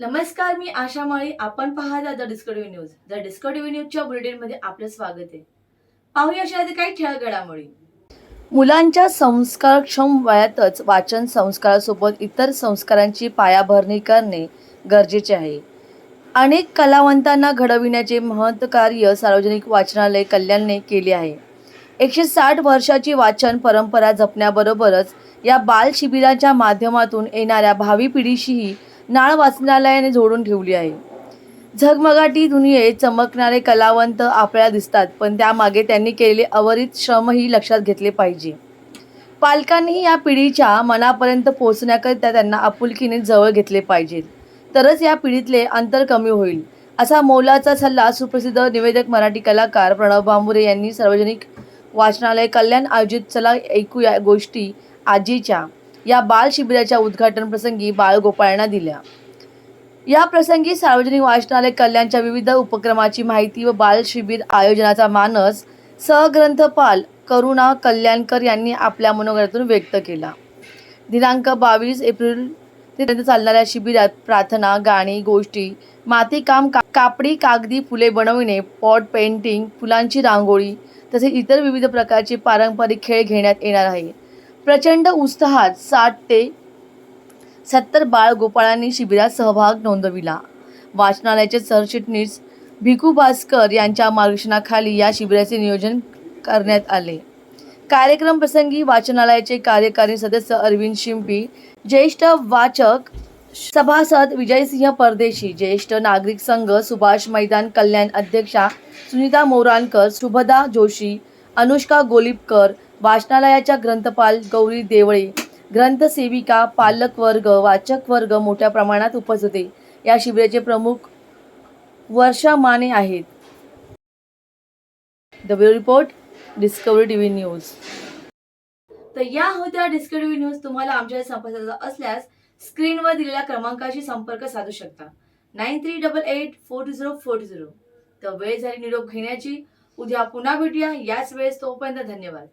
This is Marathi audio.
नमस्कार मी आशा माळी. आपण पाहता the Discovery news. The Discovery न्यूजच्या बुलेटिनमध्ये आपलं स्वागत आहे. पाहूया अशा काही ठळक घडामोडी मुलांच्या संस्कारक्षम वयातच वाचन संस्कारासोबत इतर संस्कारांची पायाभरणी करणे गरजेचे आहे. अनेक कलावंतांना घडविण्याचे महत् कार्य सार्वजनिक वाचनालय कल्याणने केले आहे. एकशे साठ वर्षाची वाचन परंपरा जपण्याबरोबरच या बाल शिबिराच्या माध्यमातून येणाऱ्या भावी पिढीशीही नाळ वाचनालयाने जोडून ठेवली आहे. झगमगाटी दुनियेत चमकणारे कलावंत आपल्याला दिसतात पण त्यामागे त्यांनी केलेले अवरित श्रमही लक्षात घेतले पाहिजे. पालकांनीही या पिढीच्या मनापर्यंत पोहोचण्याकरिता त्यांना आपुलकीने जवळ घेतले पाहिजे. तरच या पिढीतले अंतर कमी होईल असा मोलाचा सल्ला सुप्रसिद्ध निवेदक मराठी कलाकार प्रणव बांबुरे यांनी सार्वजनिक वाचनालय कल्याण आयोजित चला ऐकूया गोष्टी आजीच्या. या बाल शिबिराच्या उद्घाटन प्रसंगी बाळगोपाळांना दिल्या. या प्रसंगी सार्वजनिक वाचनालय कल्याणच्या विविध उपक्रमाची माहिती व बाल शिबिर आयोजनाचा मानस सहग्रंथपाल करुणा कल्याणकर यांनी आपल्या मनोगतातून व्यक्त केला. दिनांक बावीस एप्रिल ते चालणाऱ्या शिबिरात प्रार्थना गाणी गोष्टी मातीकाम का कापडी कागदी फुले बनविणे पॉट पेंटिंग फुलांची रांगोळी तसेच इतर विविध प्रकारचे पारंपरिक खेळ घेण्यात येणार आहे. प्रचंड उत्साहात साठ ते सत्तर बाळगोपाळांनी शिबिरात सहभाग नोंदविला. वाचनालयाचे सरचिटणीस भिकू भास्कर यांच्या मार्गदर्शनाखाली या शिबिराचे नियोजन करण्यात आले. कार्यक्रम प्रसंगी वाचनालयाचे कार्यकारी सदस्य अरविंद शिंपी ज्येष्ठ वाचक सभासद विजयसिंह परदेशी ज्येष्ठ नागरिक संघ सुभाष मैदान कल्याण अध्यक्षा सुनीता मोरानकर सुभदा जोशी अनुष्का गोलिपकर वाचनालयाच्या ग्रंथपाल गौरी देवळे ग्रंथसेविका पालक वर्ग वाचक वर्ग मोठ्या प्रमाणात उपस्थित होते. या शिबिराचे प्रमुख वर्षा माने आहेत. The report Discovery TV news तर या होत्या डिस्कवरी न्यूज तुम्हाला आमच्या संपर्काचा असल्यास स्क्रीनवर दिलेल्या क्रमांकाशी संपर्क साधू शकता. Nine three double eight four two zero four two zero. तर वेळ झाली निरोप घेण्याची. उद्या पुन्हा भेटूया. याच वेळेस तोपर्यंत धन्यवाद.